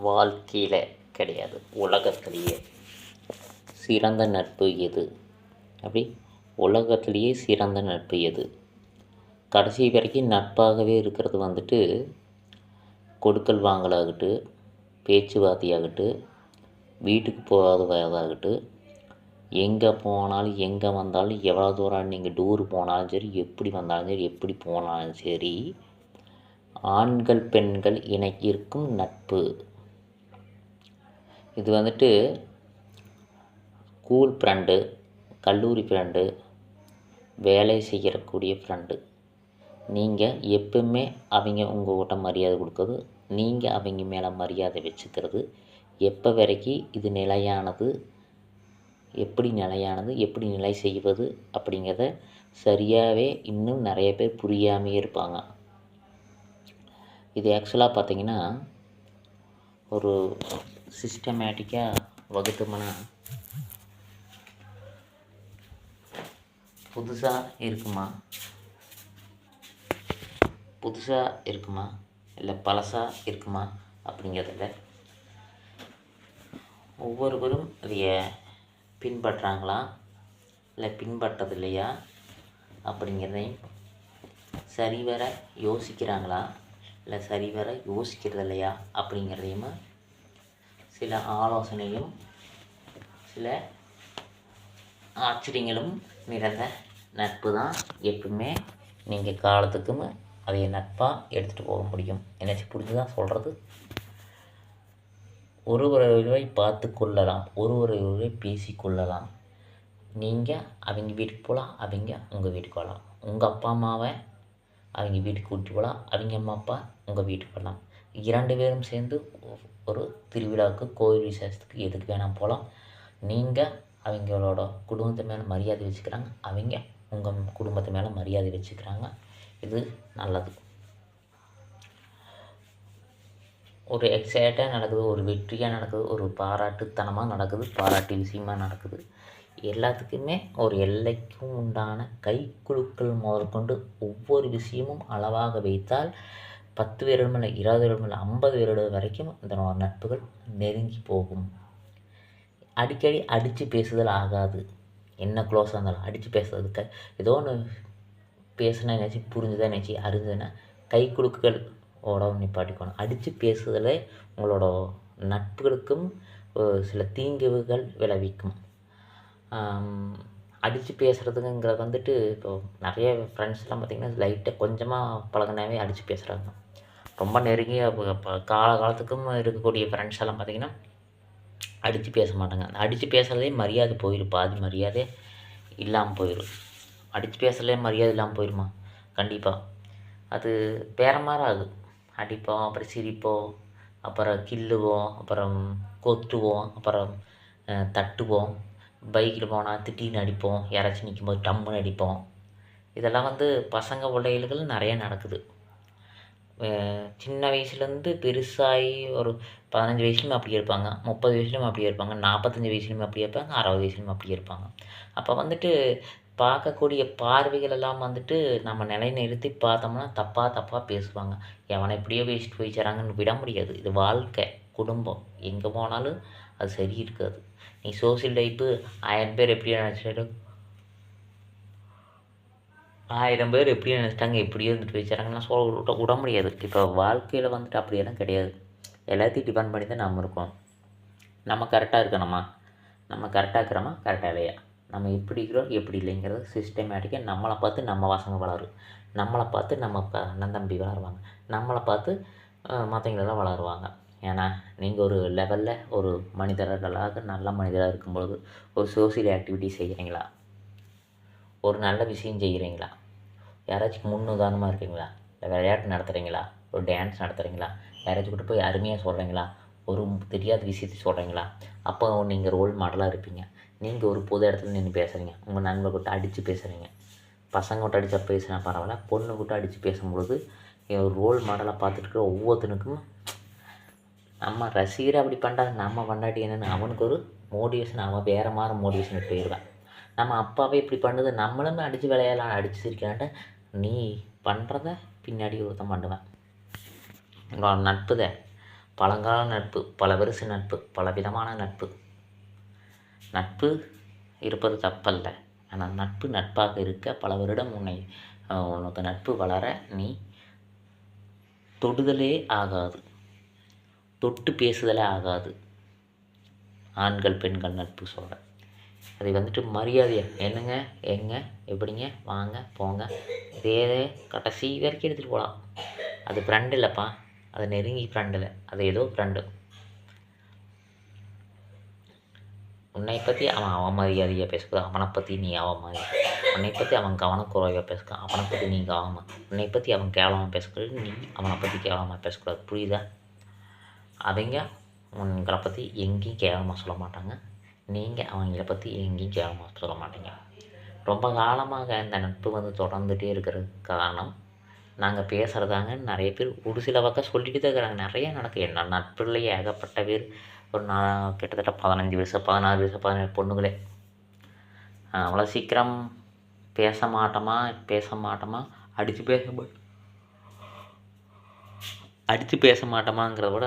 வாழ்க்கையில் கிடையாது. உலகத்திலேயே. சிறந்த நட்பு எது? அப்படி உலகத்திலேயே சிறந்த நட்பு எது? கடைசி வரைக்கும் நட்பாகவே இருக்கிறது வந்துட்டு கொடுக்கல் வாங்கலாகட்டும் பேச்சுவார்த்தையாகட்டும் வீட்டுக்கு போகாததாகட்டும் எங்கே போனாலும் எங்கே வந்தாலும் எவ்வளோ தூரம் நீங்கள் டூர் போனாலும் சரி எப்படி வந்தாலும் சரி எப்படி போனாலும் சரி ஆண்கள் பெண்கள் இணைக்கிருக்கும் நட்பு. இது வந்துட்டு ஸ்கூல் ஃப்ரெண்டு கல்லூரி ஃப்ரெண்டு வேலை செய்யக்கூடிய ஃப்ரெண்டு நீங்கள் எப்பவுமே அவங்க உங்கள்கிட்ட மரியாதை கொடுக்குறது நீங்கள் அவங்க மேலே மரியாதை வச்சுக்கிறது. எப்போ வரைக்கும் இது நிலையானது எப்படி நிலையானது எப்படி நிலை செய்வது அப்படிங்கிறத சரியாகவே இன்னும் நிறைய பேர் புரியாமையே இருப்பாங்க. இது ஆக்சுவலாக பார்த்திங்கன்னா ஒரு சிஸ்டமேட்டிக்காக வகுத்தோம்னா புதுசாக இருக்குமா? புதுசாக இருக்குமா? இல்லை பழசாக இருக்குமா? அப்படிங்கிறதில் ஒவ்வொருவரும் அதைய பின்பற்றாங்களா? இல்லை பின்பற்றது இல்லையா? அப்படிங்கிறதையும் சரிவர யோசிக்கிறாங்களா? இல்லை சரிவர யோசிக்கிறது இல்லையா? அப்படிங்கிறதையும் சில ஆலோசனையும் சில ஆச்சரியங்களும் நிறைந்த நட்பு தான் எப்பவுமே நீங்கள் காலத்துக்கும் அதை நட்பாக எடுத்துகிட்டு போக முடியும். எனக்கு புரிஞ்சுதான் சொல்கிறது ஒருவரை பார்த்து கொள்ளலாம். ஒருவரை பேசி கொள்ளலாம். நீங்கள் அவங்க வீட்டுக்கு போகலாம் அவங்க உங்கள் வீட்டுக்கு வரலாம் உங்கள் அப்பா அம்மாவை அவங்க வீட்டுக்கு கூட்டிட்டு போகலாம் அவங்க அம்மா அப்பா உங்கள் வீட்டுக்கு வரலாம். இரண்டு பேரும் சேர்ந்து ஒரு திருவிழாவுக்கு கோயில் விசேஷத்துக்கு எதுக்கு வேணால் போகலாம் நீங்கள் அவங்களோட குடும்பத்து மேலே மரியாதை வச்சுக்கிறாங்க. அவங்க உங்கள் குடும்பத்து மேலே மரியாதை வச்சுக்கிறாங்க. இது நல்லது. ஒரு எக்ஸைட்டாக நடக்குது ஒரு வெற்றியாக நடக்குது ஒரு பாராட்டுத்தனமாக நடக்குது பாராட்டு விஷயமாக நடக்குது. எல்லாத்துக்குமே ஒரு எல்லைக்கும் உண்டான கைக்குழுக்கள் முதற்கொண்டு ஒவ்வொரு விஷயமும் அளவாக வைத்தால் பத்து வருடம் இல்லை இருபது வருடம் இல்லை ஐம்பது வருடம் வரைக்கும் இந்த நட்புகள் நெருங்கி போகும். அடிக்கடி அடித்து பேசுதல் ஆகாது. என்ன க்ளோஸாக இருந்தாலும் அடித்து பேசுறதுக்கு ஏதோ ஒன்று பேசுனா நினச்சி புரிஞ்சுதான் நினச்சி அறிஞ்சதுன்னா கை குலுக்குகள் ஓட நிப்பாட்டிக்கணும். அடித்து பேசுதலே உங்களோட நட்புகளுக்கும் சில தீங்குகள் விளைவிக்கும். அடித்து பேசுகிறதுங்கிறது வந்துட்டு இப்போது நிறைய ஃப்ரெண்ட்ஸ்லாம் பார்த்திங்கன்னா லைட்டாக கொஞ்சமாக பழகினாவே அடித்து பேசுகிறாங்க ரொம்ப நெருங்கிய இப்போ கால காலத்துக்கும் இருக்கக்கூடிய ஃப்ரெண்ட்ஸ் எல்லாம் பார்த்திங்கன்னா அடித்து பேச மாட்டாங்க. அந்த அடித்து பேசுகிறதே மரியாதை போயிடும் பாதி மரியாதை இல்லாமல் போயிடும் அடித்து பேசுகிறதே மரியாதை இல்லாமல் போயிடுமா கண்டிப்பாக அது வேறு மாதிரி ஆகுது. அடிப்போம் அப்புறம் சிரிப்போம் அப்புறம் கில்லுவோம் அப்புறம் கொத்துவோம் அப்புறம் தட்டுவோம். பைக்கில் போனால் திட்டின்னு அடிப்போம். யாராச்சும் நிற்கும்போது டம்முன்னு அடிப்போம். இதெல்லாம் வந்து பசங்க பிள்ளைகளுக்கு நிறைய நடக்குது. சின்ன வயசுலேருந்து பெருசாகி ஒரு பதினஞ்சு வயசுலையும் அப்படி இருப்பாங்க. முப்பது வயசுலையும் அப்படியே இருப்பாங்க. நாற்பத்தஞ்சி வயசுலையும் அப்படியே இருப்பாங்க. அறுபது வயசுலையும் அப்படியே இருப்பாங்க. அப்போ வந்துட்டு பார்க்கக்கூடிய பார்வைகள் எல்லாம் வந்துட்டு நம்ம நிலைநிறுத்தி பார்த்தோம்னா தப்பாக தப்பாக பேசுவாங்க. எவனை எப்படியோ பேசிட்டு போய் சேராங்கன்னு விட முடியாது. இது வாழ்க்கை குடும்பம். எங்கே போனாலும் அது சரி இருக்காது. நீ சோசியல் லைஃப்பு ஆயிரம் பேர் எப்படி நினச்சாலும் ஆயிரம் பேர் எப்படி நினச்சிட்டாங்க எப்படியோ இருந்துட்டு வச்சாங்கன்னா சொல்ல விட விட முடியாது. இப்போ வாழ்க்கையில் வந்துட்டு அப்படியெல்லாம் கிடையாது. எல்லாத்தையும் டிபெண்ட் பண்ணி தான் நம்ம இருக்கோம். நம்ம கரெக்டாக இருக்கணுமா? நம்ம கரெக்டாக இருக்கிறோமா? கரெக்டாக இல்லையா? நம்ம எப்படி இருக்கிறோம் எப்படி இல்லைங்கிறது சிஸ்டமேட்டிக்காக நம்மளை பார்த்து நம்ம பசங்க வளரும். நம்மளை பார்த்து நம்ம ப அண்ணன் தம்பி வளருவாங்க. நம்மளை பார்த்து மற்றவங்களெல்லாம் வளருவாங்க. ஏன்னா நீங்கள் ஒரு லெவலில் ஒரு மனிதர்களாக நல்ல மனிதராக இருக்கும்பொழுது ஒரு சோசியல் ஆக்டிவிட்டி செய்கிறீங்களா ஒரு நல்ல விஷயம் செய்கிறீங்களா? யாராச்சும் முன் உதாரணமாக இருக்கீங்களா? இல்லை விளையாட்டு நடத்துகிறீங்களா ஒரு டான்ஸ் நடத்துகிறீங்களா யாராச்சும் கிட்ட போய் அருமையாக சொல்கிறீங்களா ஒரு தெரியாத விஷயத்தை சொல்கிறீங்களா அப்போ நீங்கள் ரோல் மாடலாக இருப்பீங்க. நீங்கள் ஒரு பொது இடத்துல நின்று பேசுகிறீங்க உங்கள் நண்பர்கிட்ட அடித்து பேசுகிறீங்க பசங்க அடித்தா பேசினா பரவாயில்ல. பொண்ணு விட்டு அடித்து பேசும்பொழுது ஒரு ரோல் மாடலாக பார்த்துட்டு இருக்கிற ஒவ்வொருத்தனுக்கும் நம்ம ரசிகர் அப்படி பண்ணுறாங்க நம்ம பண்ணாட்டி என்னென்னு அவனுக்கு ஒரு மோட்டிவேஷன் அவன் வேறு மாதிரி மோட்டிவேஷன் போயிடுவேன் நம்ம அப்பாவே இப்படி பண்ணுது நம்மளுமே அடித்து விளையாடலாம் அடித்து சிரிக்கலான்ட்டு நீ பண்ணுறத பின்னாடி ஒருத்தன் பண்ணுவேன். உங்களோட நட்பு பழங்கால நட்பு பல வருஷ நட்பு பல விதமான நட்பு. நட்பு இருப்பது தப்பல்ல. ஆனால் நட்பு நட்பாக இருக்க பல வருடம் உன்னை உனக்கு நட்பு வளர நீ தொடுதலே ஆகாது. தொட்டு பேசுதலே ஆகாது. ஆண்கள் பெண்கள் நட்பு சொல்கிறேன் அது வந்துட்டு மரியாதையா. என்னங்க? எங்க? எப்படிங்க? வாங்க போங்க. இதே கடைசி வரைக்கும் எடுத்துகிட்டு போகலாம் அது ஃப்ரெண்ட் இல்லைப்பா. அது நெருங்கி ஃப்ரெண்ட் இல்லை. அது ஏதோ ஃப்ரெண்டு உன்னை பற்றி அவன் அவன் மரியாதையாக பேசுகிறது அவனை பற்றி நீ அவன் மாதிரி உன்னை பற்றி அவன் கவனக்குறைவாக பேசுகிறான் அவனை பற்றி நீ கவனமாக உன்னை பற்றி அவன் கேவலமாக பேசக்கூடாது. நீ அவனை பற்றி கேவலமாக பேசக்கூடாது. புரியுதா? அவங்க உங்களை பற்றி எங்கேயும் கேவலமாக சொல்ல மாட்டாங்க. நீங்கள் அவங்கள பற்றி எங்கேயும் கேவலமாக சொல்ல மாட்டீங்க. ரொம்ப காலமாக இந்த நட்பு வந்து தொடர்ந்துகிட்டே இருக்கிறதுக்கு காரணம் நாங்கள் பேசுகிறதாங்க நிறைய பேர் ஒரு சில பக்கம் சொல்லிட்டு தான் இருக்கிறாங்க. நிறைய நடக்கு என்ன நட்புலேயே ஏகப்பட்ட பேர் ஒரு நான் கிட்டத்தட்ட பதினஞ்சு வயசு பதினாறு வயசு பதினேழு பொண்ணுங்களே. அவ்வளோ சீக்கிரம் பேச மாட்டோமா? பேச மாட்டோமா? அடித்து பேச அடித்து பேச மாட்டோமாங்கிறத விட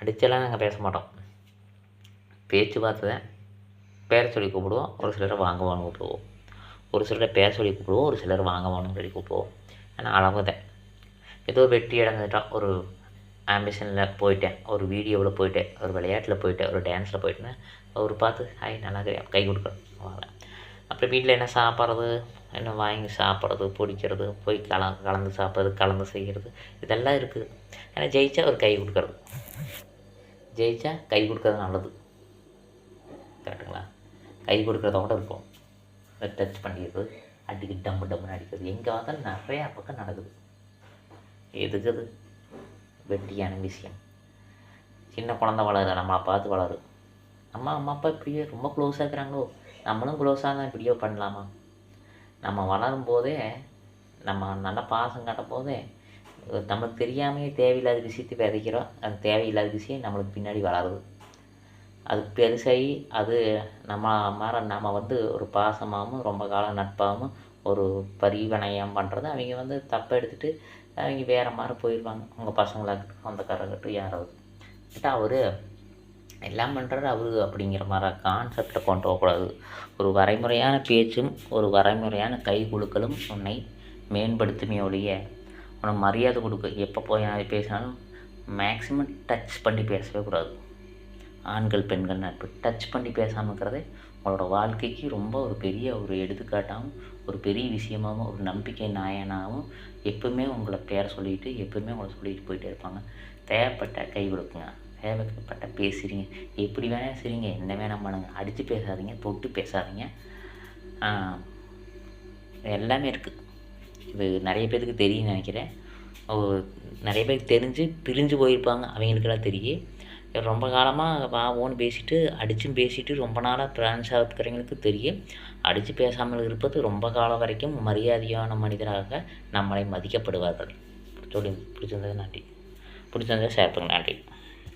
அடித்தெல்லாம் நாங்கள் பேச மாட்டோம். பேச்சுவார்த்தை தான். பேர சொல்லி கூப்பிடுவோம். ஒரு சிலரை வாங்க கூப்பிடுவோம் ஒரு சிலரை பேர சொல்லி கூப்பிடுவோம். ஒரு சிலர் வாங்க சொல்லி கூப்பிடுவோம். ஆனால் அளவு தான் ஏதோ வெற்றி அடைஞ்சிட்டான் ஒரு ஆம்பிஷனில் போயிட்டேன். ஒரு வீடியோவில் போயிட்டேன். ஒரு விளையாட்டில் போயிட்டேன். ஒரு டான்ஸில் போயிட்டேன்னா அவர் பார்த்து ஹாய் நல்லா இருக்கிறேன். கை கொடுக்கணும். வாங்க அப்புறம் வீட்டில் என்ன சாப்பிட்றது? என்ன வாங்கி சாப்பிட்றது? பிடிக்கிறது? போய் கல கலந்து சாப்பிட்றது? கலந்து செய்கிறது? இதெல்லாம் இருக்குது ஏன்னா ஜெயிச்சா ஒரு கை கொடுக்குறது. ஜெயிச்சா கை கொடுக்கறது நல்லது. கரெக்டுங்களா? கை கொடுக்குறதோட இருக்கும். டச் பண்ணிடுறது அடிக்கு டம்மு டம்முன்னு அடிக்கிறது. எங்கே வந்தாலும் நிறையா பக்கம் நடக்குது. எதுக்கு அது? வெட்டியான விஷயம் சின்ன குழந்த வளரு நம்மளை பார்த்து வளரு அம்மா அம்மா அப்பா இப்படியே ரொம்ப க்ளோஸாக இருக்கிறாங்களோ? நம்மளும் க்ளோஸாக தான் இப்படியோ பண்ணலாமா? நம்ம வளரும் போதே நம்ம நல்ல பாசம் காட்டும் போதே நம்மளுக்கு தெரியாமையே தேவையில்லாத விஷயத்தை விதைக்கிறோம். அது தேவையில்லாத விஷயம் நம்மளுக்கு பின்னாடி வளருது. அது பெருசாகி அது நம்ம மாற நம்ம வந்து ஒரு பாசமாகவும் ரொம்ப காலம் நட்பாகவும் ஒரு பரிவணையம் பண்ணுறது அவங்க வந்து தப்பை எடுத்துகிட்டு அவங்க வேறு மாதிரி போயிடுவாங்க உங்கள் பசங்களாகட்டும் சொந்தக்காரங்கட்டும் யாராவது. கேட்டால் அவர் எல்லாம் பண்ணுறாரு அவரு அப்படிங்கிற மாதிரி கான்செப்டை கொண்டு போகக்கூடாது. ஒரு வரைமுறையான பேச்சும் ஒரு வரைமுறையான கை குழுக்களும் உன்னை மேம்படுத்துமே ஒழிய உனக்கு மரியாதை கொடுக்க எப்போ போய் பேசினாலும் மேக்ஸிமம் டச் பண்ணி பேசவே கூடாது. ஆண்கள் பெண்கள் நட்பு. டச் பண்ணி பேசாமல் இருக்கிறதே உங்களோட வாழ்க்கைக்கு ரொம்ப ஒரு பெரிய ஒரு எடுத்துக்காட்டாகவும் ஒரு பெரிய விஷயமாகவும் ஒரு நம்பிக்கை நாயனாகவும் எப்பவுமே உங்களை பேர் சொல்லிட்டு எப்பவுமே உங்களை சொல்லிட்டு போயிட்டே இருப்பாங்க. தேவைப்பட்ட கை கொடுக்குங்க. தேவைப்பட்ட பேசுகிறீங்க எப்படி வேணால் சரிங்க என்ன வேணால் பண்ணுங்க. அடித்து பேசாதீங்க. தொட்டு பேசாதீங்க. எல்லாமே இருக்குது இது நிறைய பேருக்கு தெரியும்னு நினைக்கிறேன். நிறைய பேருக்கு தெரிஞ்சு பிரிஞ்சு போயிருப்பாங்க. அவங்களுக்கெல்லாம் தெரியும். ரொம்ப காலமாக வா ஓன்னு பேசிட்டு அடிச்சும் பேசிட்டு ரொம்ப நாளாக பிரான்ஸ் ஆகிறவங்களுக்கு தெரியும். அடித்து பேசாமல் இருப்பது ரொம்ப காலம் வரைக்கும் மரியாதையான மனிதராக நம்மளை மதிக்கப்படுவார்கள். சொல்லி பிடிச்சிருந்தது நன்றி பிடிச்சிருந்ததை ஷேர் நன்றி